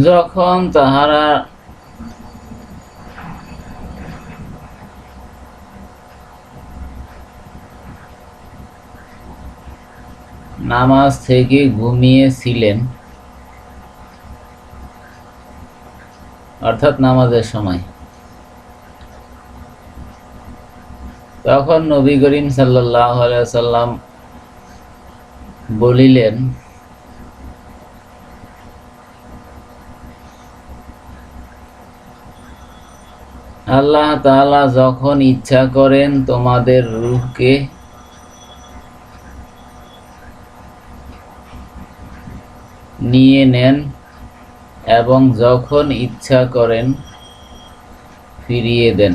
যখন তাহারা নামাজ থেকে ঘুমিয়েছিলেন অর্থাৎ নামাজের সময় তখন নবী করিম সাল্লাহ সাল্লাম বলিলেন আল্লাহ তাআলা যখন ইচ্ছা করেন তোমাদের রূহকে নিয়ে নেন এবং যখন ইচ্ছা করেন ফিরিয়ে দেন।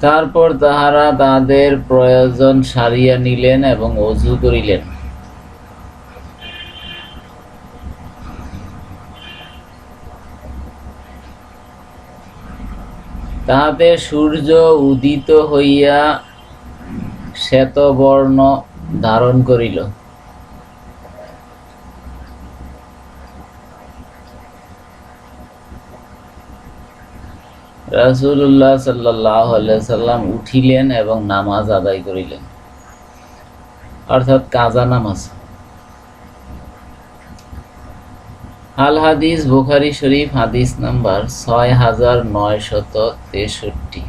তারপর তাহারা তাদের প্রয়োজন সারিয়া নিলেন এবং অজু করিলেন। তাহাতে সূর্য উদিত হইয়া শ্বেতবর্ণ ধারণ করিল। রাসূলুল্লাহ সাল্লাল্লাহু আলাইহি সাল্লাম উঠিলেন এবং নামাজ আদায় করিলেন। অর্থাৎ কাজা নামাজ। আল হাদিস বুখারি শরীফ হাদিস নাম্বার ছয় হাজার নয়শত তেষট্টি।